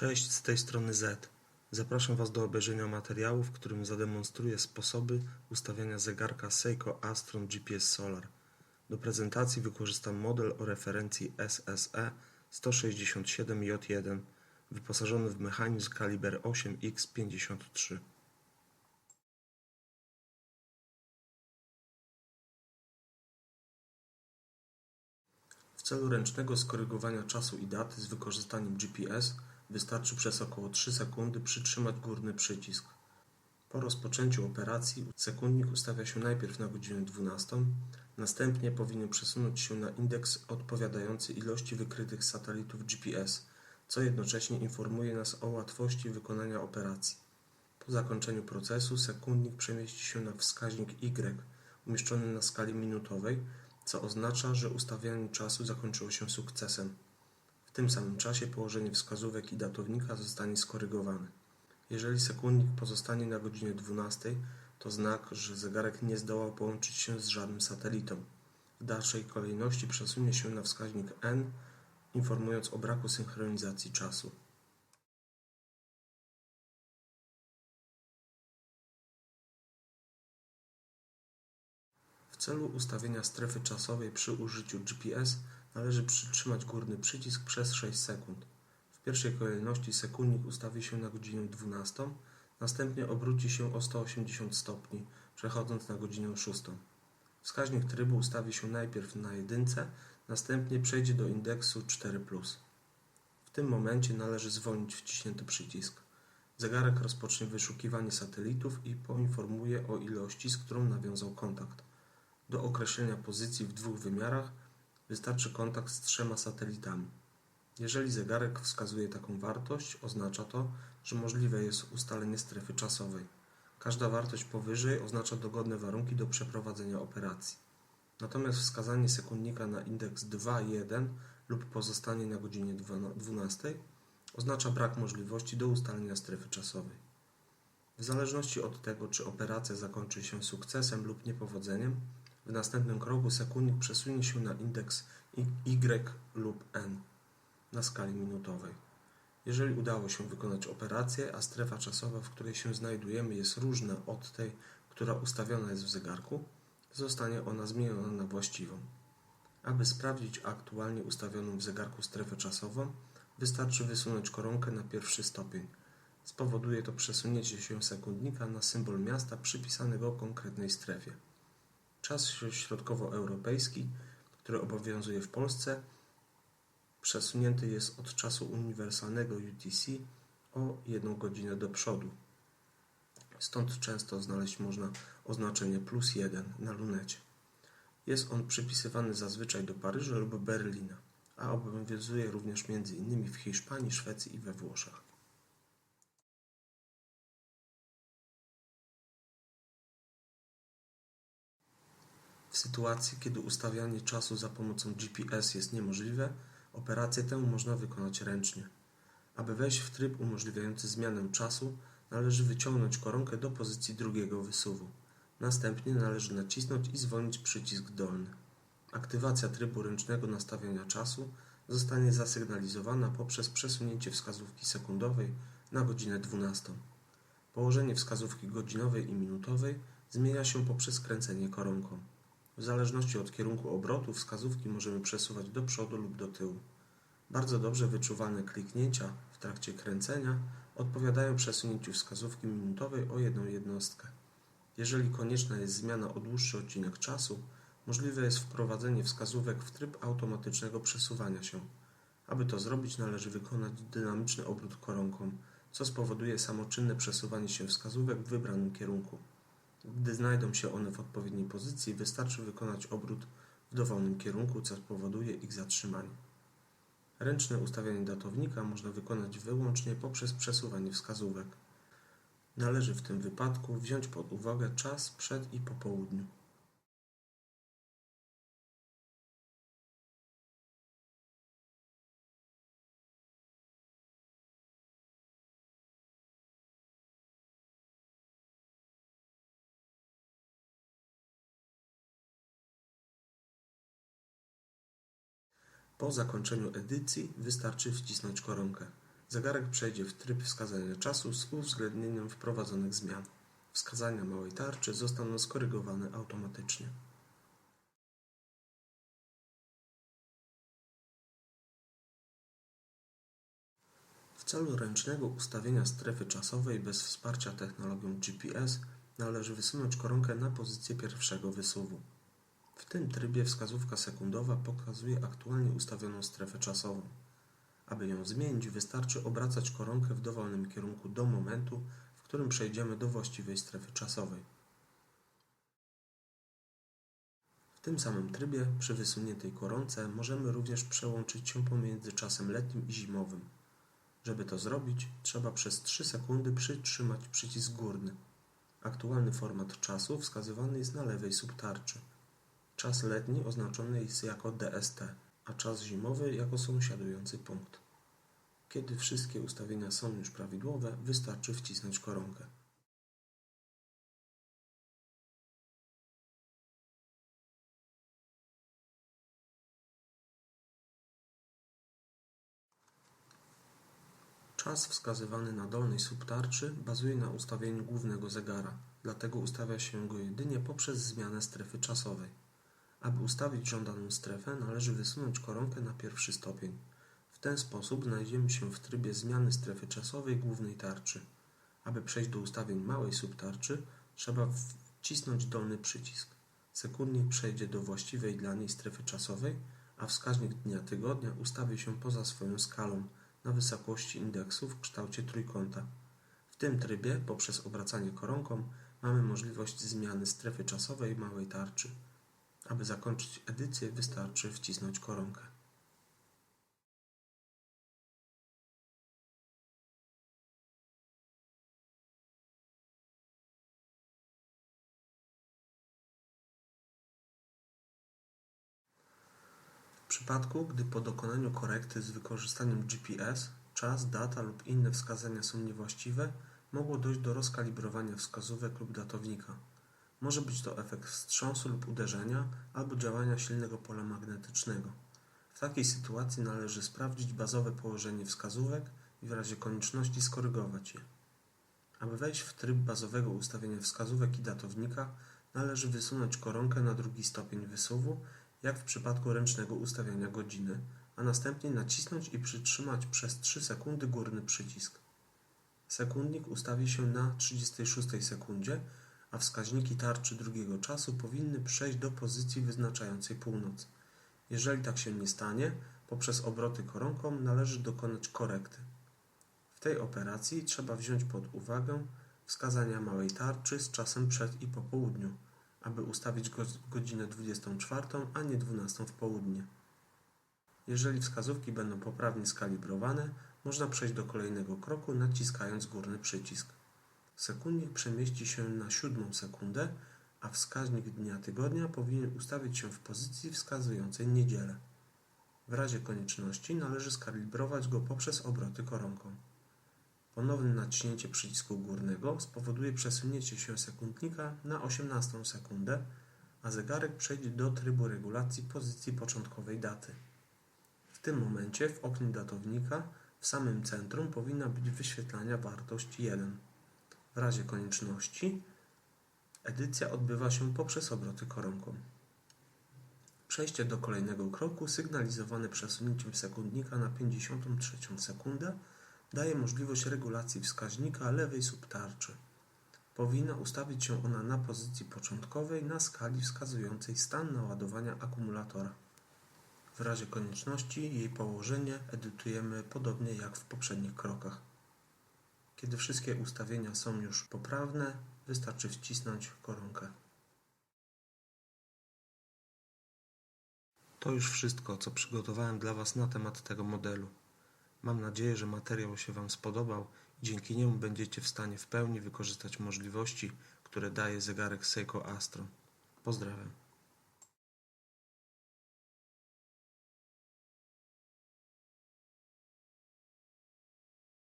Cześć, z tej strony Z. Zapraszam Was do obejrzenia materiału, w którym zademonstruję sposoby ustawiania zegarka Seiko Astron GPS Solar. Do prezentacji wykorzystam model o referencji SSE 167J1 wyposażony w mechanizm kaliber 8X53. W celu ręcznego skorygowania czasu i daty z wykorzystaniem GPS wystarczy przez około 3 sekundy przytrzymać górny przycisk. Po rozpoczęciu operacji sekundnik ustawia się najpierw na godzinę 12, następnie powinien przesunąć się na indeks odpowiadający ilości wykrytych satelitów GPS, co jednocześnie informuje nas o łatwości wykonania operacji. Po zakończeniu procesu sekundnik przemieści się na wskaźnik Y umieszczony na skali minutowej, co oznacza, że ustawianie czasu zakończyło się sukcesem. Tym samym czasie położenie wskazówek i datownika zostanie skorygowane. Jeżeli sekundnik pozostanie na godzinie 12, to znak, że zegarek nie zdołał połączyć się z żadnym satelitą. W dalszej kolejności przesunie się na wskaźnik N, informując o braku synchronizacji czasu. W celu ustawienia strefy czasowej przy użyciu GPS należy przytrzymać górny przycisk przez 6 sekund. W pierwszej kolejności sekundnik ustawi się na godzinę 12, następnie obróci się o 180 stopni, przechodząc na godzinę 6. Wskaźnik trybu ustawi się najpierw na jedynce, następnie przejdzie do indeksu 4+. W tym momencie należy zwolnić wciśnięty przycisk. Zegarek rozpocznie wyszukiwanie satelitów i poinformuje o ilości, z którą nawiązał kontakt. Do określenia pozycji w dwóch wymiarach wystarczy kontakt z trzema satelitami. Jeżeli zegarek wskazuje taką wartość, oznacza to, że możliwe jest ustalenie strefy czasowej. Każda wartość powyżej oznacza dogodne warunki do przeprowadzenia operacji. Natomiast wskazanie sekundnika na indeks 2.1 lub pozostanie na godzinie 12 oznacza brak możliwości do ustalenia strefy czasowej. W zależności od tego, czy operacja zakończy się sukcesem lub niepowodzeniem, w następnym kroku sekundnik przesunie się na indeks Y lub N na skali minutowej. Jeżeli udało się wykonać operację, a strefa czasowa, w której się znajdujemy, jest różna od tej, która ustawiona jest w zegarku, zostanie ona zmieniona na właściwą. Aby sprawdzić aktualnie ustawioną w zegarku strefę czasową, wystarczy wysunąć koronkę na pierwszy stopień. Spowoduje to przesunięcie się sekundnika na symbol miasta przypisanego konkretnej strefie. Czas środkowoeuropejski, który obowiązuje w Polsce, przesunięty jest od czasu uniwersalnego UTC o jedną godzinę do przodu. Stąd często znaleźć można oznaczenie plus jeden na lunecie. Jest on przypisywany zazwyczaj do Paryża lub Berlina, a obowiązuje również m.in. w Hiszpanii, Szwecji i we Włoszech. W sytuacji, kiedy ustawianie czasu za pomocą GPS jest niemożliwe, operację tę można wykonać ręcznie. Aby wejść w tryb umożliwiający zmianę czasu, należy wyciągnąć koronkę do pozycji drugiego wysuwu. Następnie należy nacisnąć i zwolnić przycisk dolny. Aktywacja trybu ręcznego nastawiania czasu zostanie zasygnalizowana poprzez przesunięcie wskazówki sekundowej na godzinę 12. Położenie wskazówki godzinowej i minutowej zmienia się poprzez kręcenie koronką. W zależności od kierunku obrotu wskazówki możemy przesuwać do przodu lub do tyłu. Bardzo dobrze wyczuwalne kliknięcia w trakcie kręcenia odpowiadają przesunięciu wskazówki minutowej o jedną jednostkę. Jeżeli konieczna jest zmiana o dłuższy odcinek czasu, możliwe jest wprowadzenie wskazówek w tryb automatycznego przesuwania się. Aby to zrobić, należy wykonać dynamiczny obrót koronką, co spowoduje samoczynne przesuwanie się wskazówek w wybranym kierunku. Gdy znajdą się one w odpowiedniej pozycji, wystarczy wykonać obrót w dowolnym kierunku, co spowoduje ich zatrzymanie. Ręczne ustawianie datownika można wykonać wyłącznie poprzez przesuwanie wskazówek. Należy w tym wypadku wziąć pod uwagę czas przed i po południu. Po zakończeniu edycji wystarczy wcisnąć koronkę. Zegarek przejdzie w tryb wskazania czasu z uwzględnieniem wprowadzonych zmian. Wskazania małej tarczy zostaną skorygowane automatycznie. W celu ręcznego ustawienia strefy czasowej bez wsparcia technologią GPS należy wysunąć koronkę na pozycję pierwszego wysuwu. W tym trybie wskazówka sekundowa pokazuje aktualnie ustawioną strefę czasową. Aby ją zmienić, wystarczy obracać koronkę w dowolnym kierunku do momentu, w którym przejdziemy do właściwej strefy czasowej. W tym samym trybie przy wysuniętej koronce możemy również przełączyć się pomiędzy czasem letnim i zimowym. Żeby to zrobić, trzeba przez 3 sekundy przytrzymać przycisk górny. Aktualny format czasu wskazywany jest na lewej subtarczy. Czas letni oznaczony jest jako DST, a czas zimowy jako sąsiadujący punkt. Kiedy wszystkie ustawienia są już prawidłowe, wystarczy wcisnąć koronkę. Czas wskazywany na dolnej subtarczy bazuje na ustawieniu głównego zegara, dlatego ustawia się go jedynie poprzez zmianę strefy czasowej. Aby ustawić żądaną strefę, należy wysunąć koronkę na pierwszy stopień. W ten sposób znajdziemy się w trybie zmiany strefy czasowej głównej tarczy. Aby przejść do ustawień małej subtarczy, trzeba wcisnąć dolny przycisk. Sekundnik przejdzie do właściwej dla niej strefy czasowej, a wskaźnik dnia tygodnia ustawi się poza swoją skalą na wysokości indeksu w kształcie trójkąta. W tym trybie, poprzez obracanie koronką, mamy możliwość zmiany strefy czasowej małej tarczy. Aby zakończyć edycję, wystarczy wcisnąć koronkę. W przypadku, gdy po dokonaniu korekty z wykorzystaniem GPS czas, data lub inne wskazania są niewłaściwe, mogło dojść do rozkalibrowania wskazówek lub datownika. Może być to efekt wstrząsu lub uderzenia albo działania silnego pola magnetycznego. W takiej sytuacji należy sprawdzić bazowe położenie wskazówek i w razie konieczności skorygować je. Aby wejść w tryb bazowego ustawienia wskazówek i datownika, należy wysunąć koronkę na drugi stopień wysuwu, jak w przypadku ręcznego ustawiania godziny, a następnie nacisnąć i przytrzymać przez 3 sekundy górny przycisk. Sekundnik ustawi się na 36 sekundzie, a wskaźniki tarczy drugiego czasu powinny przejść do pozycji wyznaczającej północ. Jeżeli tak się nie stanie, poprzez obroty koronką należy dokonać korekty. W tej operacji trzeba wziąć pod uwagę wskazania małej tarczy z czasem przed i po południu, aby ustawić go godzinę 24, a nie 12 w południe. Jeżeli wskazówki będą poprawnie skalibrowane, można przejść do kolejnego kroku naciskając górny przycisk. Sekundnik przemieści się na siódmą sekundę, a wskaźnik dnia tygodnia powinien ustawić się w pozycji wskazującej niedzielę. W razie konieczności należy skalibrować go poprzez obroty koronką. Ponowne naciśnięcie przycisku górnego spowoduje przesunięcie się sekundnika na 18 sekundę, a zegarek przejdzie do trybu regulacji pozycji początkowej daty. W tym momencie w oknie datownika w samym centrum powinna być wyświetlania wartość 1. Razie konieczności edycja odbywa się poprzez obroty koronką. Przejście do kolejnego kroku sygnalizowane przesunięciem sekundnika na 53 sekundę daje możliwość regulacji wskaźnika lewej subtarczy. Powinna ustawić się ona na pozycji początkowej na skali wskazującej stan naładowania akumulatora. W razie konieczności jej położenie edytujemy podobnie jak w poprzednich krokach. Kiedy wszystkie ustawienia są już poprawne, wystarczy wcisnąć koronkę. To już wszystko, co przygotowałem dla Was na temat tego modelu. Mam nadzieję, że materiał się Wam spodobał i dzięki niemu będziecie w stanie w pełni wykorzystać możliwości, które daje zegarek Seiko Astro. Pozdrawiam.